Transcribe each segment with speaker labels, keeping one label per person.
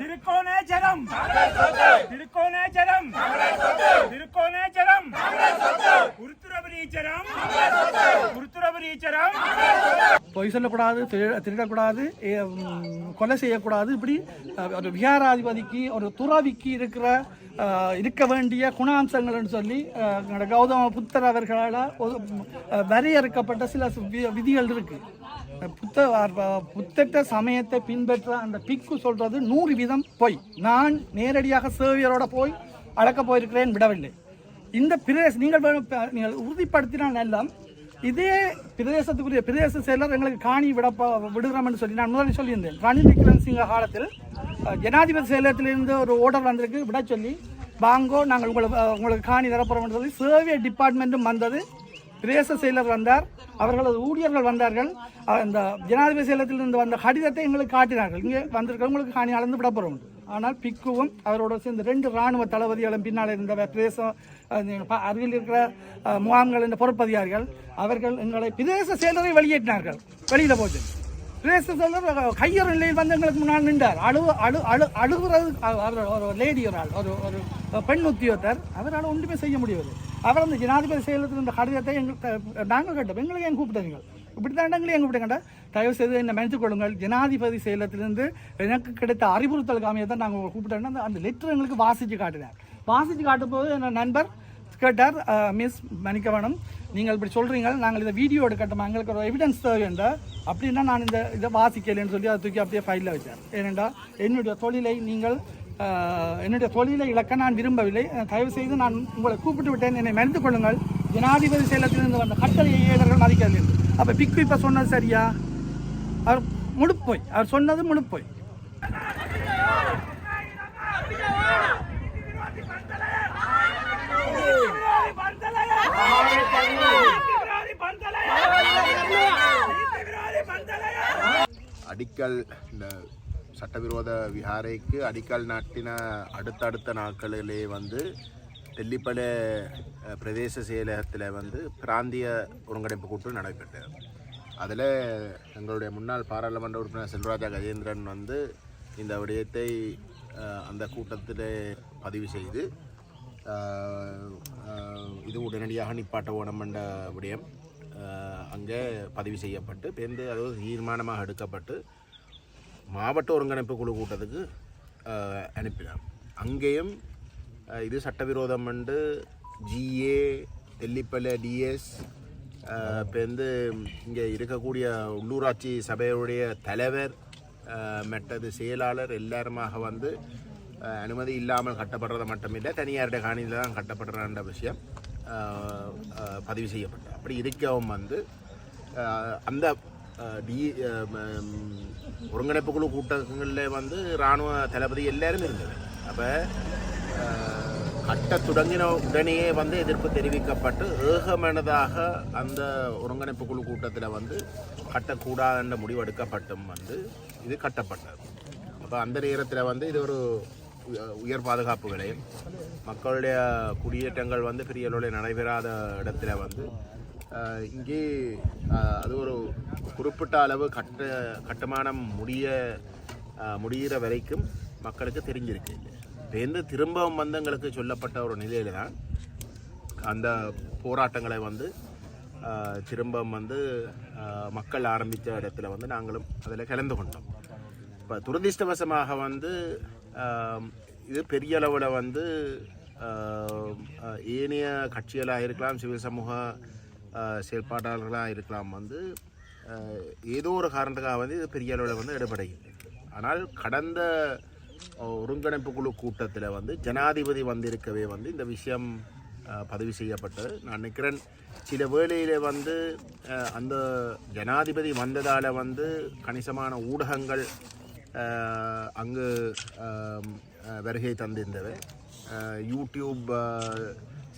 Speaker 1: திருக்கோணேச்சரம்
Speaker 2: திருக்கோணேச்சரம் திருக்கோணேச்சரம் குருத்துரபுரீச்சரம் குருத்துரபுரீச்சரம் பொய் சொல்லக்கூடாது திருடக்கூடாது கொலை செய்யக்கூடாது. இப்படி ஒரு விகாராதிபதிக்கு ஒரு துறவிக்கு இருக்கிற இருக்க வேண்டிய குணாம்சங்கள்னு சொல்லி கௌதம புத்தர் அவர்களால் வரையறுக்கப்பட்ட சில வி- விதிகள் இருக்கு. புத்த அஹ், புத்தட்ட சமயத்தை பின்பற்ற அந்த பிக்கு சொல்றது நூறு வீதம் பொய். நான் நேரடியாக சேவியரோட போய் அடக்க போயிருக்கிறேன் விடவில்லை. இந்த பிரதேச நீங்கள் நீங்கள் உறுதிப்படுத்தினால் எல்லாம் இதே பிரதேசத்துக்குரிய பிரதேச செயலர் எங்களுக்கு காணி விட விடுகிறோம்னு சொல்லி நான் முதலில் சொல்லியிருந்தேன். ரணில் விக்ரமசிங்க காலத்தில் ஜனாதிபதி செயலகத்திலிருந்து ஒரு ஓர்டர் வந்திருக்கு விட சொல்லி வாங்கோ நாங்கள் உங்களுக்கு உங்களுக்கு காணி தரப்போறோம்னு சொல்லி சேவை டிபார்ட்மெண்ட்டும் வந்தது. பிரதேச செயலர் வந்தார். அவர்களது ஊழியர்கள் வந்தார்கள். இந்த ஜனாதிபதி செயலத்திலிருந்து வந்த கடிதத்தை எங்களுக்கு காட்டினார்கள். இங்கே வந்திருக்கிறவங்களுக்கு காணி அளந்து விட போகிறோம் ஆனால் பிக்குவும் அவரோட சேர்ந்து ரெண்டு ராணுவ தளபதிகளும் பின்னால் இருந்த பிரதேசம் ப- அருகில் இருக்கிற முகாம்கள் என்ற பொறுப்பதிகாரிகள் அவர்கள் எங்களை பிரதேச செயலரை வெளியேற்றினார்கள். வெளியில் போச்சு பிரதேச செயலர் கையறு நிலையில் வந்து எங்களுக்கு முன்னால் நின்றார். அழு அழு அழு அழுகுறது ஒரு லேடி ஒரு ஆள் ஒரு ஒரு பெண் உத்தியோகத்தர் அவரால் ஒன்றுமே செய்ய முடியாது அவர் அந்த ஜனாதிபதி செயலத்தில் இந்த கடிதத்தை எங்களுக்கு நாங்கள் கேட்டோம். எங்களுக்கு ஏன் கூப்பிட்டீங்க இப்படி தான் எங்களை எங்கள் கூப்பிட்டீங்கடா தயவு செய்து என்னை மன்னித்துக் கொள்ளுங்கள். ஜனாதிபதி செயலத்திலிருந்து எனக்கு கிடைத்த அறிவுறுத்தல் காமியை தான் நாங்கள் கூப்பிட்டோன்னா அந்த- அந்த லெட்டர் எங்களுக்கு வாசித்து காட்டினார். வாசித்து காட்டும் போது என் நண்பர் கேட்டார் மிஸ் மன்னிக்க வேணும் நீங்கள் இப்படி சொல்கிறீங்க நாங்கள் இதை வீடியோ எடுக்கட்டுமா? எங்களுக்கு ஒரு எவிடன்ஸ் தேவைண்டா அப்படின்னா நான் இந்த இதை வாசிக்கலைன்னு சொல்லி அதை தூக்கி அப்படியே ஃபைலில் வச்சார். ஏனென்றால் என்னுடைய தொழிலை நீங்கள் என்னுடைய தொழிலை இழக்க நான் விரும்பவில்லை. தயவு செய்து நான் உங்களை கூப்பிட்டு விட்டேன். என்னை மறந்து கொள்ளுங்கள். ஜனாதிபதி செயலத்திலிருந்து வந்த கட்டளை ஏழர்கள் மதிக்கிறது அப்போ பிக்கு இப்போ சொன்னது சரியா? அவர் முழுப்போய் அவர் சொன்னது முழுப்போய்
Speaker 3: அடிக்கல் இந்த சட்டவிரோத விஹாரைக்கு அடிக்கல் நாட்டின அடுத்தடுத்த நாட்களிலே வந்து தெல்லிப்பள பிரதேச செயலகத்தில் வந்து பிராந்திய ஒருங்கிணைப்பு கூட்டம் நடைபெற்றது. அதில் எங்களுடைய முன்னாள் பாராளுமன்ற உறுப்பினர் செல்வராஜா கஜேந்திரன் வந்து இந்த விடயத்தை அந்த கூட்டத்தில் பதிவு செய்து இது உடனடியாக நிப்பாட்ட ஓணம் என்ற விடயம் அங்கே பதிவு செய்யப்பட்டு பேருந்து அது தீர்மானமாக எடுக்கப்பட்டு மாவட்ட ஒருங்கிணைப்பு குழு கூட்டத்துக்கு அனுப்பினார். அங்கேயும் இது சட்டவிரோதம் என்று ஜிஏ தெல்லிப்பளை டிஎஸ் இப்போ வந்து இங்கே இருக்கக்கூடிய உள்ளூராட்சி சபையுடைய தலைவர் மற்றது செயலாளர் எல்லாருமாக வந்து அனுமதி இல்லாமல் கட்டப்படுறது மட்டுமில்லை தனியாருடைய காணியில் தான் கட்டப்படுறன்ற விஷயம் பதிவு செய்யப்பட்டது. அப்படி இருக்கவும் வந்து அந்த டி ஒருங்கிணைப்பு குழு கூட்டங்களில் வந்து இராணுவ தளபதி எல்லாரும் இருந்தது அப்போ கட்ட தொடங்கின உடனேயே வந்து எதிர்ப்பு தெரிவிக்கப்பட்டு ஏகமனதாக அந்த ஒருங்கிணைப்பு குழு கூட்டத்தில் வந்து கட்டக்கூடாதுன்ற முடிவு எடுக்கப்பட்டும் வந்து இது கட்டப்பட்டது அப்போ அந்த நேரத்தில் வந்து இது ஒரு உயர் பாதுகாப்பு விலையும் மக்களுடைய குடியேற்றங்கள் வந்து பெரிய அளவில் நடைபெறாத இடத்துல வந்து இங்கே அது ஒரு குறிப்பிட்ட அளவு கட்ட கட்டுமானம் முடிய முடிகிற வரைக்கும் மக்களுக்கு தெரிஞ்சிருக்கு. இப்போ திரும்பவும் வந்து எங்களுக்கு சொல்லப்பட்ட ஒரு நிலையில் தான் அந்த போராட்டங்களை வந்து திரும்பவும் வந்து மக்கள் ஆரம்பித்த இடத்துல வந்து நாங்களும் அதில் கலந்து கொண்டோம். இப்போ துரதிர்ஷ்டவசமாக வந்து இது பெரிய அளவில் வந்து ஏனைய கட்சிகளாக இருக்கலாம் சிவில் சமூக செயல்பாட்டாளர்களாக இருக்கலாம் வந்து ஏதோ ஒரு காரணத்துக்காக வந்து இது பெரிய அளவில் வந்து ஈடுபடையில்லை ஆனால் கடந்த ஒருங்கிணைப்பு குழு கூட்டத்தில் வந்து ஜனாதிபதி வந்திருக்கவே வந்து இந்த விஷயம் பதிவு செய்யப்பட்டது. நான் நினைக்கிறேன் சில வேளையில் வந்து அந்த ஜனாதிபதி வந்ததால் வந்து கணிசமான ஊடகங்கள் அங்கு வருகை தந்திருந்தவை யூடியூப்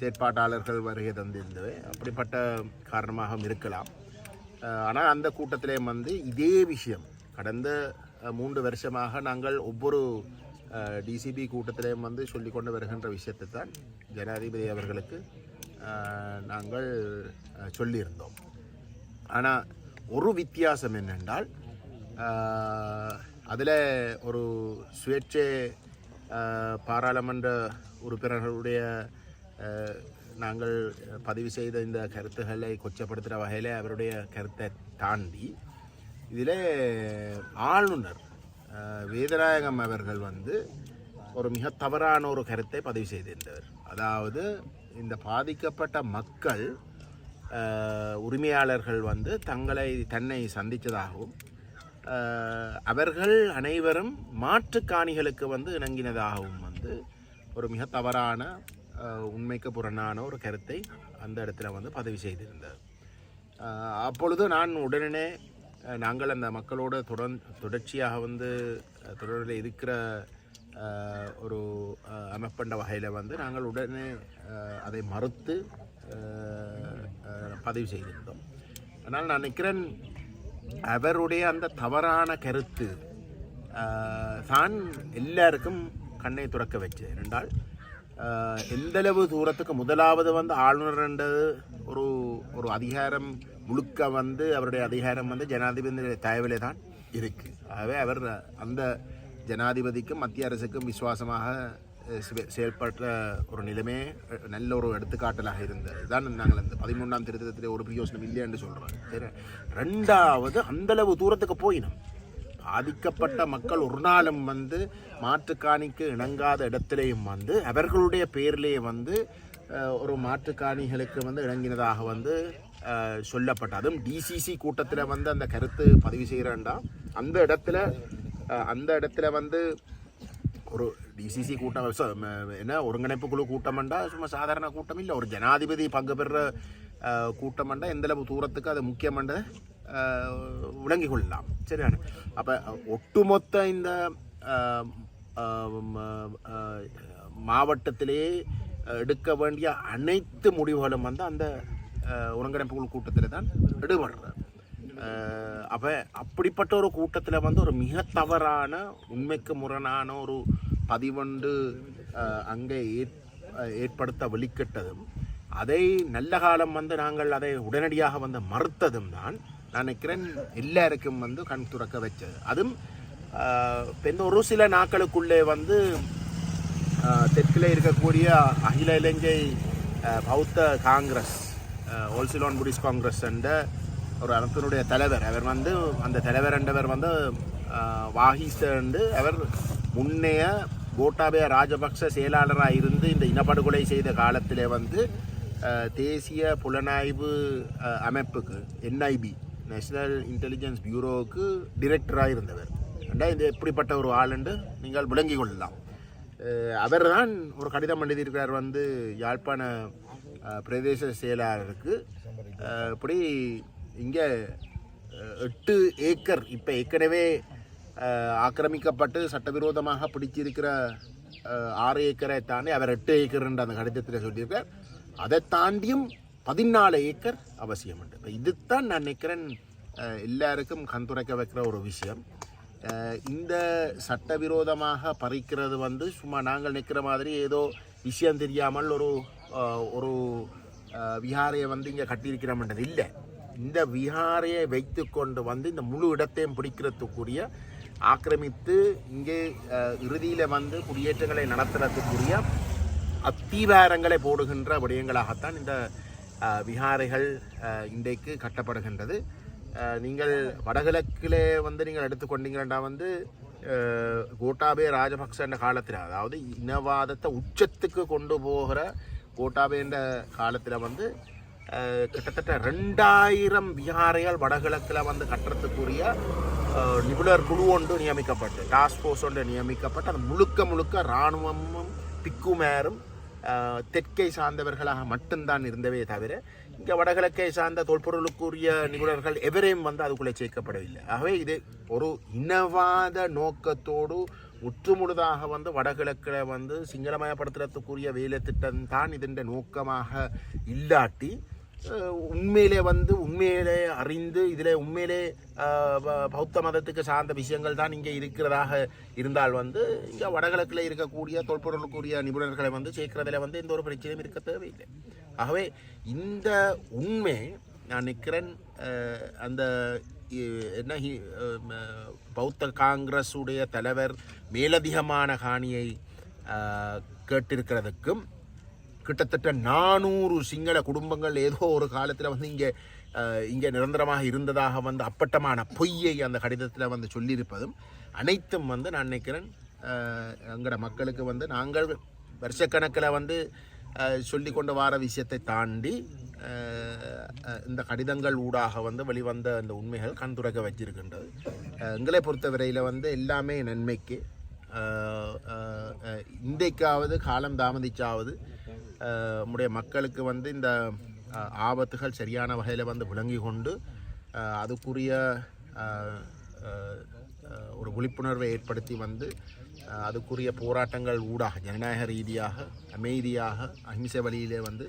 Speaker 3: செயற்பாட்டாளர்கள் வருகை தந்திருந்தவை அப்படிப்பட்ட காரணமாகவும் இருக்கலாம். ஆனால் அந்த கூட்டத்திலே வந்து இதே விஷயம். கடந்த மூன்று வருஷமாக நாங்கள் ஒவ்வொரு டிசிபி கூட்டத்திலேயும் வந்து சொல்லிக்கொண்டு வருகின்ற விஷயத்தை தான் ஜனாதிபதி அவர்களுக்கு நாங்கள் சொல்லியிருந்தோம். ஆனால் ஒரு வித்தியாசம் என்னென்றால் அதில் ஒரு சுயேட்சை பாராளுமன்ற உறுப்பினர்களுடைய நாங்கள் பதிவு செய்த இந்த கருத்துக்களை கொச்சப்படுத்துகிற வகையில் அவருடைய கருத்தை தாண்டி இதில் ஆளுநர் வேதநாயகம் அவர்கள் வந்து ஒரு மிக தவறான ஒரு கருத்தை பதிவு செய்திருந்தவர் அதாவது இந்த பாதிக்கப்பட்ட மக்கள் உரிமையாளர்கள் வந்து தங்களை தன்னை சந்தித்ததாகவும் அவர்கள் அனைவரும் மாற்றுக்காணிகளுக்கு வந்து இணங்கினதாகவும் வந்து ஒரு மிக தவறான உண்மைக்கு புறனான ஒரு கருத்தை அந்த இடத்துல வந்து பதிவு செய்திருந்தார். அப்பொழுது நான் உடனே நாங்கள் அந்த மக்களோட தொடர் தொடர்ச்சியாக வந்து தொடரில் இருக்கிற ஒரு அமைப்பண்ட வகையில் வந்து நாங்கள் உடனே அதை மறுத்து பதிவு செய்திருந்தோம். ஆனால் நான் நினைக்கிறேன் அவருடைய அந்த தவறான கருத்து தான் எல்லாருக்கும் கண்ணை துறக்க வச்சு என்றால் எந்தளவு தூரத்துக்கு முதலாவது வந்து ஆளுநர்ன்றது ஒரு ஒரு அதிகாரம் முழுக்க வந்து அவருடைய அதிகாரம் வந்து ஜனாதிபதியுடைய தயவிலே தான் இருக்குது ஆகவே அவர் அந்த ஜனாதிபதிக்கும் மத்திய அரசுக்கும் விசுவாசமாக செயல்பட்ட ஒரு நிலைமையே நல்ல ஒரு எடுத்துக்காட்டலாக இருந்தது. தான் நாங்கள் அந்த பதிமூன்றாம் திருத்தத்தில் ஒரு பிரயோசனம் இல்லை என்று சொல்கிறோம் சரி ரெண்டாவது அந்தளவு தூரத்துக்கு போயினோம். பாதிக்கப்பட்ட மக்கள் ஒரு நாளும் வந்து மாற்றுக்காணிக்கு இணங்காத இடத்திலேயும் வந்து அவர்களுடைய பேரிலேயே வந்து ஒரு மாற்றுக்காணிகளுக்கு வந்து இணங்கினதாக வந்து சொல்லப்பட்ட அதுவும் டிசிசி கூட்டத்தில் வந்து அந்த கருத்து பதிவு செய்கிறேன்டா அந்த இடத்துல அந்த இடத்துல வந்து ஒரு டிசிசி கூட்டம் என்ன ஒருங்கிணைப்பு குழு கூட்டம்ண்டா சும்மா சாதாரண கூட்டம் இல்லை ஒரு ஜனாதிபதி பங்கு பெற கூட்டம்ண்டா எந்தளவு தூரத்துக்கு அது முக்கியமன்ற விளங்கி கொள்ளலாம் சரியான அப்போ ஒட்டுமொத்த இந்த மாவட்டத்திலே எடுக்க வேண்டிய அனைத்து முடிவுகளும் வந்து அந்த ஒருங்கிணைப்பு குழு கூட்டத்தில் தான் எடுபடுறது அப்போ அப்ப அப்படிப்பட்ட ஒரு கூட்டத்தில் வந்து ஒரு மிக தவறான உண்மைக்கு முரணான ஒரு பதிவொன்று அங்கே ஏற் ஏற்படுத்த வெளிக்கிட்டதும் அதை நல்ல காலம் வந்து நாங்கள் அதை உடனடியாக வந்து மறுத்ததும் தான் நான் நினைக்கிறேன் எல்லாருக்கும் வந்து கண் துறக்க வச்சது. அதுவும் பெண் ஒரு சில நாட்களுக்குள்ளே வந்து தெற்கில் இருக்கக்கூடிய அகில இலங்கை பௌத்த காங்கிரஸ் ஓல்சிலோன் புடிஸ்ட் காங்கிரஸ் என்ற ஒரு அமைப்பினுடைய தலைவர். அவர் வந்து அந்த தலைவர் என்றவர் வந்து வாகிஸ் அவர் முன்னைய கோட்டாபய ராஜபக்ச செயலாளராக இருந்து இந்த இனப்படுகொலை செய்த காலத்திலே வந்து தேசிய புலனாய்வு அமைப்புக்கு என்ஐபி நேஷனல் இன்டெலிஜென்ஸ் பியூரோவுக்கு டிரெக்டராக இருந்தவர். ரெண்டா இது எப்படிப்பட்ட ஒரு ஆள் என்று நீங்கள் விளங்கிக் கொள்ளலாம். அவர் தான் ஒரு கடிதம் எழுதியிருக்கிறார் வந்து யாழ்ப்பாண பிரதேச செயலாளருக்கு. இப்படி இங்கே எட்டு ஏக்கர் இப்போ ஏற்கனவே ஆக்கிரமிக்கப்பட்டு சட்டவிரோதமாக பிடிச்சிருக்கிற ஆறு ஏக்கரை தாண்டி அவர் எட்டு ஏக்கர்ன்ற அந்த கடிதத்தில் சொல்லியிருக்கார். அதை தாண்டியும் பதினாலு ஏக்கர் அவசியம் உண்டு இப்போ இதுதான் நான் நினைக்கிறேன் எல்லாருக்கும் கண்துரைக்க வைக்கிற ஒரு விஷயம். இந்த சட்டவிரோதமாக பறிக்கிறது வந்து சும்மா நாங்கள் நிற்கிற மாதிரி ஏதோ விஷயம் தெரியாமல் ஒரு ஒரு விஹாரையை வந்து இங்கே கட்டியிருக்கிறோம்ன்றது இல்லை. இந்த விஹாரையை வைத்து கொண்டு வந்து இந்த முழு இடத்தையும் பிடிக்கிறதுக்குரிய ஆக்கிரமித்து இங்கே இறுதியில் வந்து குடியேற்றங்களை நடத்துறதுக்குரிய அத்தீவாரங்களை போடுகின்ற விடயங்களாகத்தான் இந்த விஹாரைகள் இன்றைக்கு கட்டப்படுகின்றது. நீங்கள் வடகிழக்கிலே வந்து நீங்கள் எடுத்துக்கொண்டீங்கன்னா வந்து கோட்டாபே ராஜபக்ச என்ற காலத்தில் அதாவது இனவாதத்தை உச்சத்துக்கு கொண்டு போகிற கோட்டாபே என்ற காலத்தில் வந்து கிட்டத்தட்ட ரெண்டாயிரம் விஹாரைகள் வடகிழக்கில் வந்து கட்டுறதுக்குரிய நிபுணர் குழு ஒன்று நியமிக்கப்பட்டு டாஸ்க் ஃபோர்ஸ் ஒன்று நியமிக்கப்பட்டு அது முழுக்க முழுக்க இராணுவமும் பிக்குமேரும் தெற்கை சார்ந்தவர்களாக மட்டும்தான் இருந்தவே தவிர இங்கே வடகிழக்கை சார்ந்த தொல்பொருளுக்குரிய நிபுணர்கள் எவரையும் வந்து அதுக்குள்ளே சேர்க்கப்படவில்லை. ஆகவே இது ஒரு இனவாத நோக்கத்தோடு முற்றுமுழுதாக வந்து வடகிழக்கில் வந்து சிங்களமயப்படுத்துறதுக்குரிய வேலை திட்டம் தான் இதன் நோக்கமாக இல்லாட்டி உண்மையிலே வந்து உண்மையிலே அறிந்து இதில் உண்மையிலே பௌத்த மதத்துக்கு சார்ந்த விஷயங்கள் தான் இங்கே இருக்கிறதாக இருந்தால் வந்து இங்கே வடகிழக்கில் இருக்கக்கூடிய தொல்பொருளுக்குரிய நிபுணர்களை வந்து சேர்க்கிறதுல வந்து எந்த ஒரு பிரச்சனையும் இருக்க தேவையில்லை. ஆகவே இந்த உண்மை நான் நிற்கிறேன் அந்த என்ன பௌத்த காங்கிரஸுடைய தலைவர் மேலதிகமான காணியை கேட்டிருக்கிறதுக்கும் கிட்டத்தட்ட நானூறு சிங்கள குடும்பங்கள் ஏதோ ஒரு காலத்தில் வந்து இங்கே இங்கே நிரந்தரமாக இருந்ததாக வந்து அப்பட்டமான பொய்யை அந்த கடிதத்தில் வந்து சொல்லியிருப்பதும் அனைத்தும் வந்து நான் நினைக்கிறேன் எங்களோட மக்களுக்கு வந்து நாங்கள் வருஷக்கணக்கில் வந்து சொல்லி கொண்டு வர விஷயத்தை தாண்டி இந்த கடிதங்கள் ஊடாக வந்து வெளிவந்த அந்த உண்மைகள் கண் துறக்க வச்சிருக்கின்றது. எங்களை பொறுத்தவரையில் வந்து எல்லாமே நன்மைக்கு இன்றைக்காவது காலம் தாமதிச்சாவது நம்முடைய மக்களுக்கு வந்து இந்த ஆபத்துகள் சரியான வகையில் வந்து விளங்கி கொண்டு அதுக்குரிய ஒரு விழிப்புணர்வை ஏற்படுத்தி வந்து அதுக்குரிய போராட்டங்கள் ஊடாக ஜனநாயக ரீதியாக அமைதியாக அஹிம்சை வழியிலே வந்து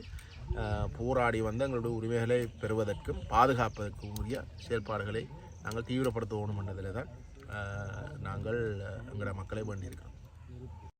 Speaker 3: போராடி வந்து எங்களுடைய உரிமைகளை பெறுவதற்கும் பாதுகாப்பதற்கும் உரிய செயல்பாடுகளை நாங்கள் தீவிரப்படுத்த வேணும் என்றதில் தான் நாங்கள் எங்களோட மக்களை வேண்டியிருக்கிறோம்.